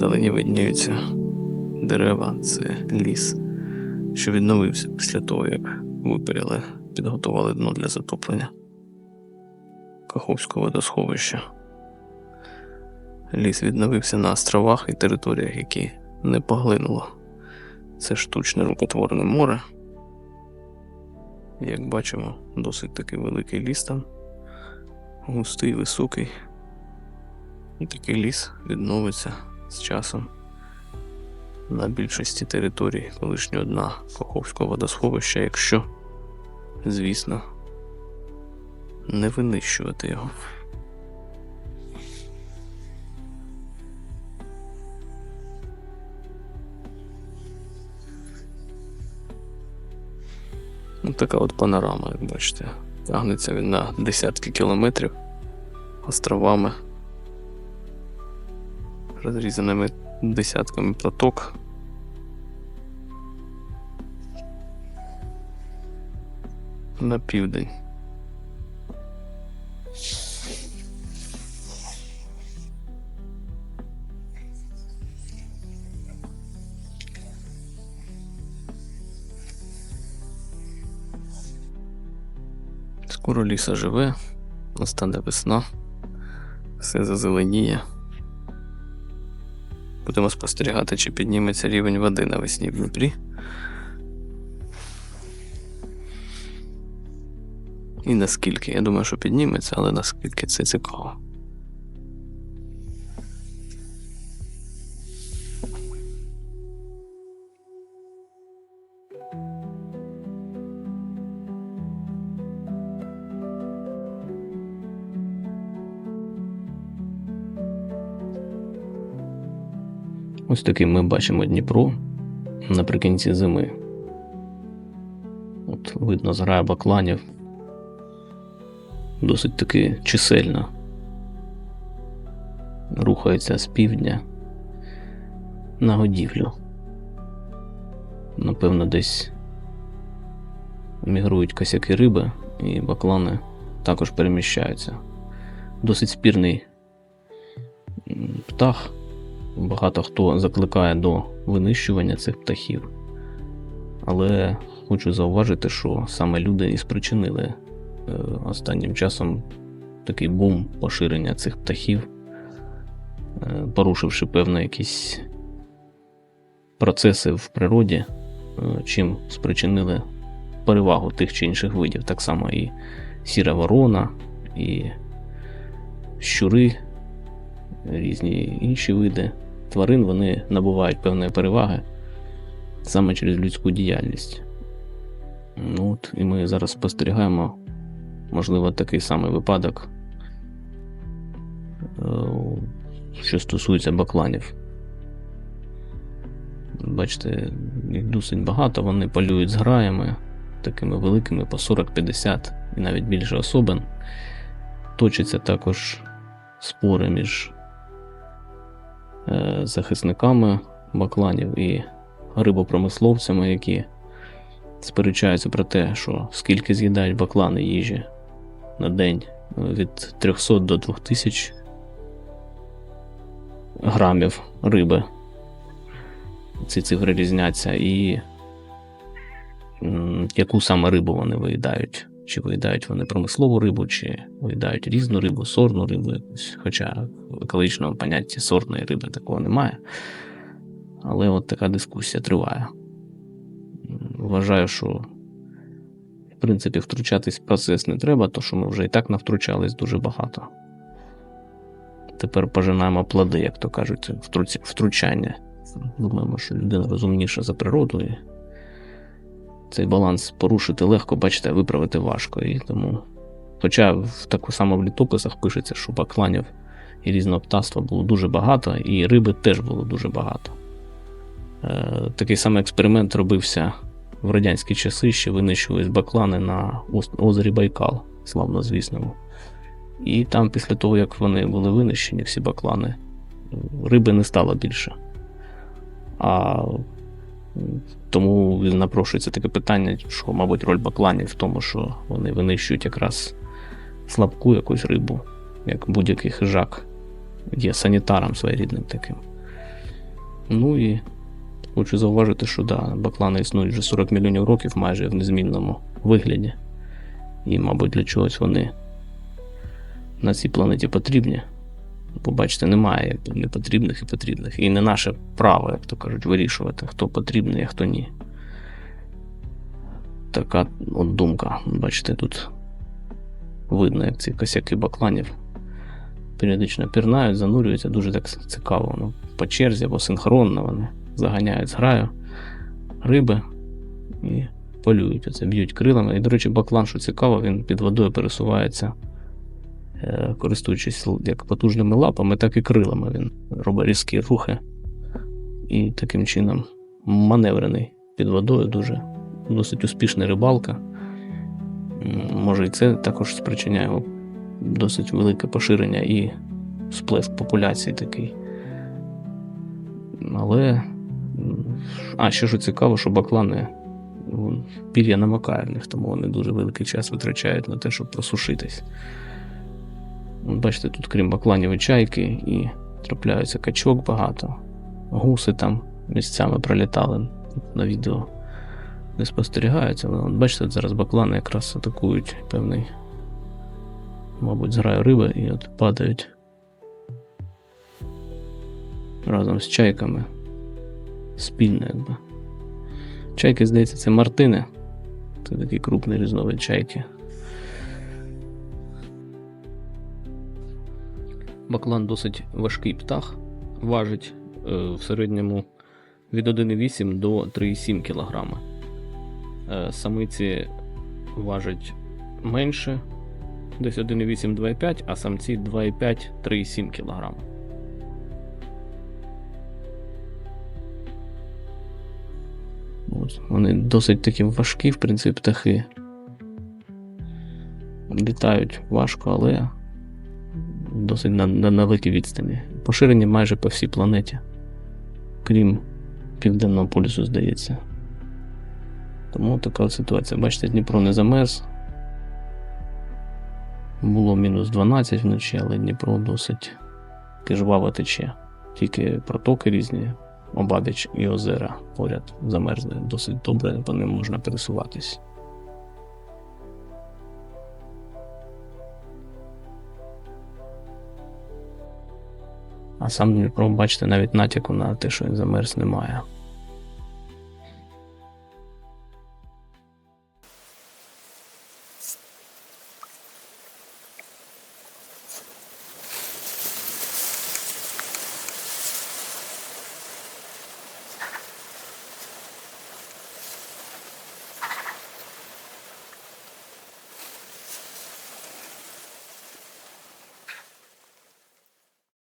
Вдалині видніються дерева, це ліс, що відновився після того, як випарили, підготували дно для затоплення Каховського водосховища. Ліс відновився на островах і територіях, які не поглинуло. Це штучне рукотворне море. Як бачимо, досить таки великий ліс там, густий, високий. І такий ліс відновиться з часом на більшості територій колишнього дна Каховського водосховища, якщо, звісно, не винищувати його. Ну, така от панорама, як бачите. Тягнеться він на десятки кілометрів островами, розрізаними десятками платок. На південь. Скоро ліса живе, настане весна, все зазеленіє. Будемо спостерігати, чи підніметься рівень води навесні в Дніпрі. І наскільки. Я думаю, що підніметься, але наскільки це цікаво. Ось таким ми бачимо Дніпро наприкінці зими. От видно зграя бакланів. Досить таки чисельно. Рухається з півдня на годівлю. Напевно, десь мігрують косяки риби, і баклани також переміщаються. Досить спірний птах. Багато хто закликає до винищування цих птахів. Але хочу зауважити, що саме люди і спричинили е, останнім часом такий бум поширення цих птахів, е, порушивши певно якісь процеси в природі, е, чим спричинили перевагу тих чи інших видів. Так само і сіра ворона, і щури, різні інші види тварин вони набувають певної переваги саме через людську діяльність. Ну, от, І ми зараз спостерігаємо, можливо, такий самий випадок, е, що стосується бакланів. Бачите, їх досить багато, вони полюють з граями, такими великими по 40-50 і навіть більше особин. Точаться також спори між захисниками бакланів і рибопромисловцями, які сперечаються про те, що скільки з'їдають баклани їжі на день е, від 300 до 2000 грамів риби. Ці цифри різняться, і яку саме рибу вони виїдають. Чи виїдають вони промислову рибу, чи виїдають різну рибу, сорну рибу якусь. Хоча в екологічному понятті сортної риби такого немає. Але от така дискусія триває. Вважаю, що в принципі втручатись в процес не треба, тому що ми вже і так навтручались дуже багато. Тепер пожинаємо плоди, як то кажуть, втручання. Думаємо, що людина розумніша за природу, і цей баланс порушити легко, бачите, виправити важко. І тому, хоча в таку само в літописах пишеться, що бакланів і різного птаства було дуже багато, і риби теж було дуже багато. Е, Такий самий експеримент робився в радянські часи, ще винищувались баклани на озері Байкал, славнозвісному. І там, після того, як вони були винищені, всі баклани, риби не стало більше. А тому напрошується таке питання, що, мабуть, роль бакланів в тому, що вони винищують якраз слабку якусь рибу, як будь-який хижак, є санітаром своєрідним таким. Ну і хочу зауважити, що да, баклани існують вже 40 мільйонів років майже в незмінному вигляді. І, мабуть, для чогось вони на цій планеті потрібні. Побачите, немає непотрібних і потрібних. І не наше право, як то кажуть, вирішувати, хто потрібний, а хто ні. Така от думка. Бачите, тут видно, як ці косяки бакланів періодично пірнають, занурюються, дуже так цікаво. Ну, по черзі або синхронно вони заганяють з граю риби і полюють. Оце б'ють крилами. І, до речі, баклан, що цікаво, він під водою пересувається, користуючись як потужними лапами, так і крилами. Він робить різкі рухи. І таким чином маневрений під водою дуже досить успішна рибалка. Може, і це також спричиняє досить велике поширення і сплеск популяції такий. Але. А, ще що цікаво, що баклани пір'я намокає в них, тому вони дуже великий час витрачають на те, щоб просушитись. От Бачите, тут крім бакланів і чайки, і трапляються качок багато, гуси там місцями пролітали на відео. Не спостерігаються, але бачите, зараз баклани якраз атакують певний, мабуть, зграю риби і от падають разом з чайками. Спільно, якби. Чайки, здається, це мартини. Це такий крупний різновид чайки. Баклан досить важкий птах, важить е, в середньому від 1,8 до 3,7 кг. Е, самиці важать менше, десь 1,8-2,5, а самці 2,5-3,7 кг. Вони досить такі важкі, в принципі, птахи. Літають важко, але досить на, на, на великій відстані. Поширені майже по всій планеті, крім Південного полюсу, здається. Тому така ситуація. Бачите, Дніпро не замерз. Було мінус 12 вночі, але Дніпро досить жваво тече. Тільки протоки різні, обабіч і озера поряд замерзли досить добре, по ним можна пересуватись. А сам Дніпро, бачите, навіть натяку на те, що він замерз, немає.